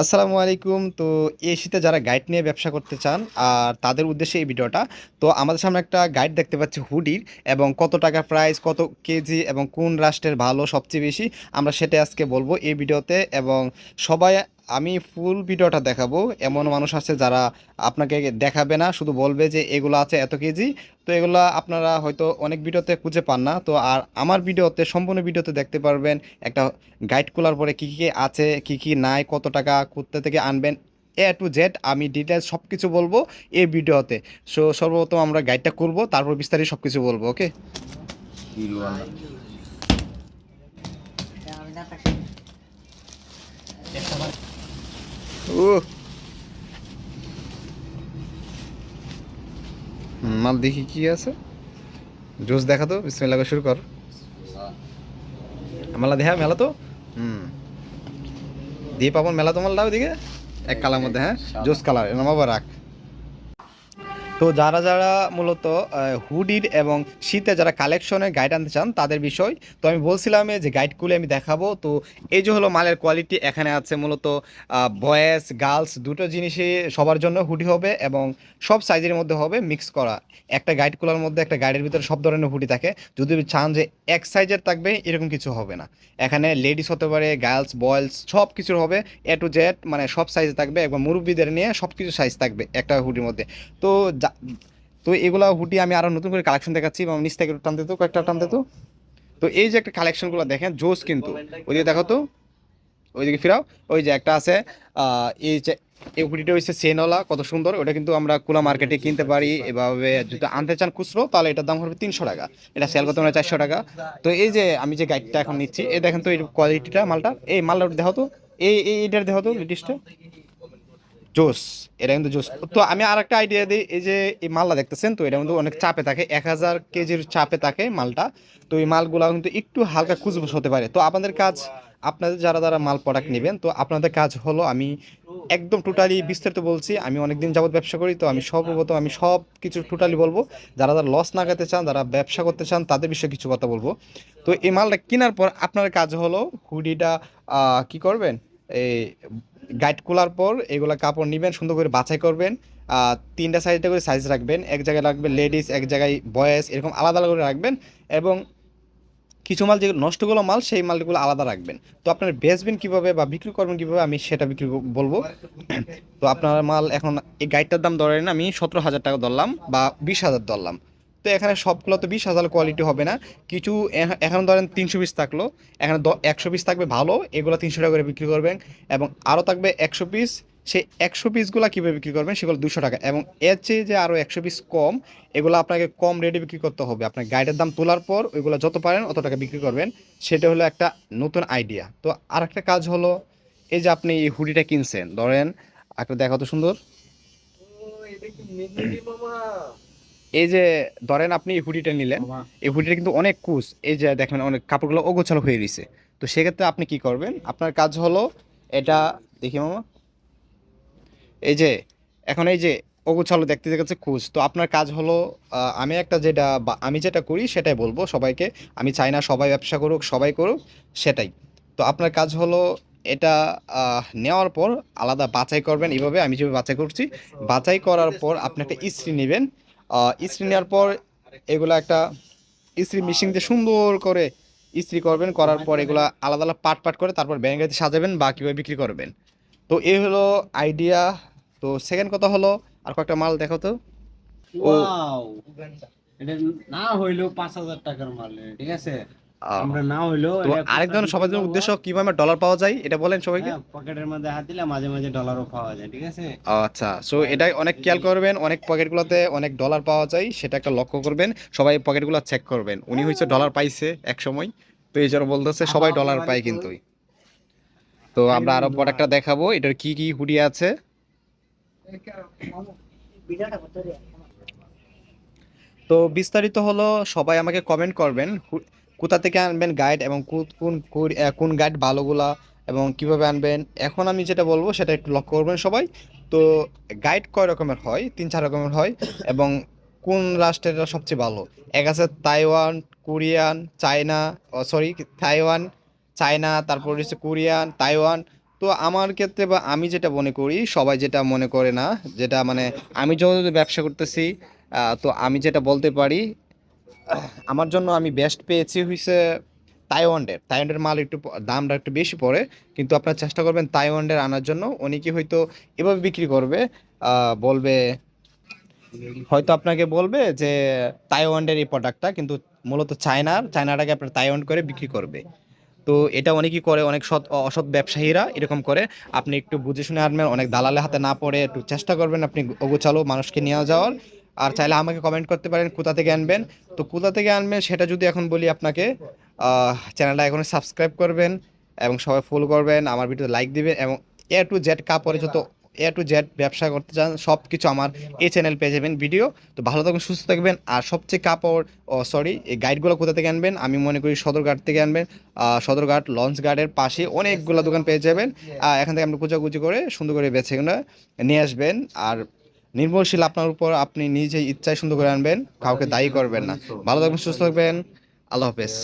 আসসালামু আলাইকুম। তো এই শীতে যারা গাইড নিয়ে ব্যবসা করতে চান, আর তাদের উদ্দেশ্যে এই ভিডিওটা, তো আমাদের সামনে একটা গাইড দেখতে পাচ্ছি হুডির, এবং কত টাকা প্রাইস কত কেজি এবং কোন রাষ্ট্রের ভালো সবচেয়ে বেশি, আমরা সেটা আজকে বলব এই ভিডিওতে, এবং সবাই আমি ফুল ভিডিওটা দেখাবো। এমন মানুষ আছে যারা আপনাকে দেখাবে না শুধু বলবে যে এগুলো আছে এত কেজি। তো এগুলো আপনারা হয়তো অনেক ভিডিওতে খুঁজে পান না। তো আর আমার ভিডিওতে সম্পূর্ণ ভিডিওতে দেখতে পারবেন একটা গাইড খোলার পরে কী কী আছে কী কী নাই কত টাকা কোথা থেকে আনবেন এ টু জেড আমি ডিটেলস সব কিছু বলব এই ভিডিওতে। সো সর্বপ্রথম আমরা গাইডটা করব তারপর বিস্তারিত সব কিছু বলব ওকে ও মাল দেখি কি আছে? জুস দেখা তো বিসমিল্লাহ লাগা শুরু কর। মেলা দেখা মেলা তো। হুম। দিয়ে পাবন মেলা তো মালটা দিকে এক কালার মধ্যে হ্যাঁ? জুস কালার এরকম আবার রাখ। তো যারা যারা মূলত হুডির এবং শীতে যারা কালেকশনের গাইড আনতে চান তাদের বিষয়, তো আমি বলছিলাম যে গাইডগুলো আমি দেখাবো। তো এই যে হলো মালের কোয়ালিটি এখানে আছে মূলত বয়েজ গার্লস দুটো জিনিসই সবার জন্য হুডি হবে এবং সব সাইজের মধ্যে হবে মিক্স করা। একটা গাইড কুলার মধ্যে একটা গাইডের ভিতরে সব ধরনের হুডি থাকে। যদি চান যে এক সাইজের থাকবে, এরকম কিছু হবে না। এখানে লেডিস হতে পারে গার্লস বয়েলস সব কিছুর হবে। এ টু জেড মানে সব সাইজ থাকবে। এবং মুরব্বীদের নিয়ে সব কিছু সাইজ থাকবে একটা হুডির মধ্যে। তো তো এগুলা হুডি আমি আরও নতুন করে কালেকশন দেখাচ্ছি এবং নিচ থেকে টানতে তো, কয়েকটা টানতে তো। তো এই যে একটা কালেকশনগুলো দেখেন, জোস কিন্তু। ওইদিকে দেখো তো, ওইদিকে ফিরাও। ওই যে একটা আছে এই যে, এই হুডিটা হচ্ছে সেনওয়ালা কত সুন্দর। ওটা কিন্তু আমরা কুলা মার্কেটে কিনতে পারি। এভাবে যদি আনতে চান খুচরো, তাহলে এটার দাম হবে তিনশো টাকা। এটা সেল করতে মানে চারশো টাকা। তো এই যে আমি যে গাইডটা এখন নিচ্ছি, এই দেখেন তো এই কোয়ালিটিটা মালটা এই মালটা দেখো তো, এই এইটার দেখো তো লেডিসটা জোস এটা কিন্তু জোস। তো আমি আর একটা আইডিয়া দিই এই যে এই মালটা দেখতেছেন তো এটা কিন্তু অনেক চাপে থাকে এক হাজার কেজির চাপে থাকে মালটা। তো এই মালগুলা কিন্তু একটু হালকা কুচবুস হতে পারে। তো আপনাদের কাজ আপনাদের যারা যারা মাল প্রোডাক্ট নেবেন তো আপনাদের কাজ হলো আমি একদম টোটালি বিস্তারিত বলছি আমি অনেকদিন যাবত ব্যবসা করি তো আমি সর্বপ্রথম আমি সব কিছু টোটালি বলব। যারা যারা লস না খেতে চান যারা ব্যবসা করতে চান তাদের বিষয়ে কিছু কথা বলব। তো এই মালটা কেনার পর আপনার কাজ হলো হুডিটা কি করবেন? এই গাইড খোলার পর এগুলা কাপড় নেবেন, সুন্দর করে বাছাই করবেন তিনটা সাইজটা করে সাইজ রাখবেন, এক জায়গায় রাখবেন লেডিস এক জায়গায় বয়েস এরকম আলাদা আলাদা করে রাখবেন এবং কিছু মাল যেগুলো, নষ্টগুলো মাল, সেই মালগুলো আলাদা রাখবেন। তো আপনার বেচবেন কীভাবে বা বিক্রি করবেন কীভাবে, আমি সেটা বিক্রি বলব। তো আপনার মাল এখন এই গাইডটার দাম ধরেন আমি সতেরো হাজার টাকা ধরলাম বা বিশ হাজার ধরলাম। তো এখানে সবগুলো তো বিশ হাজার কোয়ালিটি হবে না। কিছু এখ- এখন ধরেন তিনশো পিস থাকল। এখানে একশো পিস থাকবে ভালো, এগুলো তিনশো টাকা করে বিক্রি করবেন। এবং আরও থাকবে একশো পিস সেই একশো পিসগুলো কীভাবে বিক্রি করবেন সেগুলো দুশো টাকা। এবং এর চেয়ে যে আরও একশো পিস কম, এগুলো আপনাকে কম রেটে বিক্রি করতে হবে। আপনার গাইডের দাম তোলার পর ওইগুলো যত পারেন অত টাকা বিক্রি করবেন। সেটা হলো একটা নতুন আইডিয়া তো আর একটা কাজ হলো, এই যে আপনি এই হুডিটা কিনছেন, ধরেন, একটা দেখা তো সুন্দর। এই যে ধরেন আপনি এই হুডিটা নিলেন এই হুডিটা কিন্তু অনেক কুচ এই যে দেখেন অনেক কাপড়গুলো অগোছালো হয়ে গেছে তো সেক্ষেত্রে আপনি কি করবেন? আপনার কাজ হলো এটা দেখি মামা। এই যে এখন এই যে অগোছালো দেখতে দেখাচ্ছে খুঁজ তো আপনার কাজ হলো আমি একটা যেটা বা আমি যেটা করি সেটাই বলব সবাইকে। আমি চাই না সবাই ব্যবসা করুক সবাই করুক সেটাই। তো আপনার কাজ হলো এটা নেওয়ার পর আলাদা বাছাই করবেন। এইভাবে আমি যেভাবে বাছাই করছি বাছাই করার পর আপনি একটা ইস্ত্রি নেবেন। ইস্ত্রি নেওয়ার পর এগুলো একটা ইস্ত্রি মিশিং দিয়ে সুন্দর করে ইস্ত্রি করবেন, করার পর এগুলো আলাদা আলাদা পাট পাট করে তারপর ব্যাঙ্গাতে সাজাবেন বা কীভাবে বিক্রি করবেন। তো এই হলো আইডিয়া তো সেকেন্ড কথা হলো, আর কয়েকটা মাল দেখো তো। ও না হইল পাঁচ হাজার টাকার মাল, ঠিক আছে? আমরা না হইলেও তো আরেকজন সবার জন্য উদ্দেশ্য কীভাবে ডলার পাওয়া যায়? এটা বলেন সবাইকে। পকেটের মধ্যে হাত দিলে মাঝে মাঝে ডলারও পাওয়া যায় ঠিক আছে? আচ্ছা সো এটাই অনেক খেয়াল করবেন অনেক পকেটগুলোতে অনেক ডলার পাওয়া যায় সেটা একটা লক্ষ্য করবেন। সবাই পকেটগুলো চেক করবেন। উনি হচ্ছে ডলার পাইছে এক সময়। তো এই জন্য বলতেছে সবাই ডলার পায় কিন্তু। তো আমরা আরও প্রোডাক্টটা দেখাবো। এটার কি কি হুডি আছে? তো বিস্তারিত হলো সবাই আমাকে কমেন্ট করবেন। কোথা থেকে আনবেন গাইড এবং কোন কোন- গাইড ভালোগুলা এবং কীভাবে আনবেন? এখন আমি যেটা বলব সেটা একটু লক্ষ্য করবেন সবাই। তো গাইড কয় রকমের হয়? তিন, চার রকমের হয় এবং কোন রাষ্ট্রের সবচেয়ে ভালো? এক আছে Taiwan, Korean, China sorry Taiwan, China, তারপর হচ্ছে কোরিয়ান, তাইওয়ান। তো আমার ক্ষেত্রে বা আমি যেটা মনে করি, সবাই যেটা মনে করে না, যেটা মানে আমি যখন ব্যবসা করতেছি তো আমি যেটা বলতে পারি আমার জন্য আমি বেস্ট পেয়েছি হইছে তাইওয়ান্ডের তাইওয়ান্ডের মাল একটু দামটা একটু বেশি পড়ে, কিন্তু আপনারা চেষ্টা করবেন তাইওয়ান্ডের আনার জন্য। অনেকে হয়তো এভাবে বিক্রি করবে বলবে, হয়তো আপনাকে বলবে যে তাইওয়ান্ডের এই প্রোডাক্টটা কিন্তু মূলত চায়নার চায়নাটাকে আপনার তাইওয়ান্ড করে বিক্রি করবে। তো এটা অনেকেই করে, অনেক সৎ, অসৎ ব্যবসায়ীরা এরকম করে। আপনি একটু বুঝে শুনে আনবেন, অনেক দালালের হাতে না পড়ে একটু চেষ্টা করবেন আপনি অগোচালো মানুষকে নিয়ে যাওয়ার। আর চাইলে আমাকে কমেন্ট করতে পারেন কোথা থেকে আনবেন। তো কোথা থেকে আনবেন সেটা যদি এখন বলি আপনাকে চ্যানেলটা এখন সাবস্ক্রাইব করবেন এবং সবাই ফলো করবেন, আমার ভিডিও লাইক দিবেন এবং এ টু জেড কাপড়ে যত এ টু জেড ব্যবসা করতে চান সব কিছু আমার এই চ্যানেল পেয়ে যাবেন ভিডিও তো ভালো থাকবেন, সুস্থ থাকবেন। আর সবচেয়ে কাপড় সরি এই গাইডগুলো কোথা থেকে আনবেন? আমি মনে করি সদরঘাট থেকে আনবেন। সদরঘাট লঞ্চ গার্ডের পাশে অনেকগুলো দোকান পেয়ে যাবেন। এখান থেকে আপনি কুচাকুচি করে সুন্দর করে বেছে নিয়ে আসবেন। আর নির্ভরশীল আপনার উপর আপনি নিজে ইচ্ছায় সুন্দর করে আনবেন, কাউকে দায়ী করবেন না। ভালো থাকবেন, সুস্থ থাকবেন। আল্লাহ হাফেজ।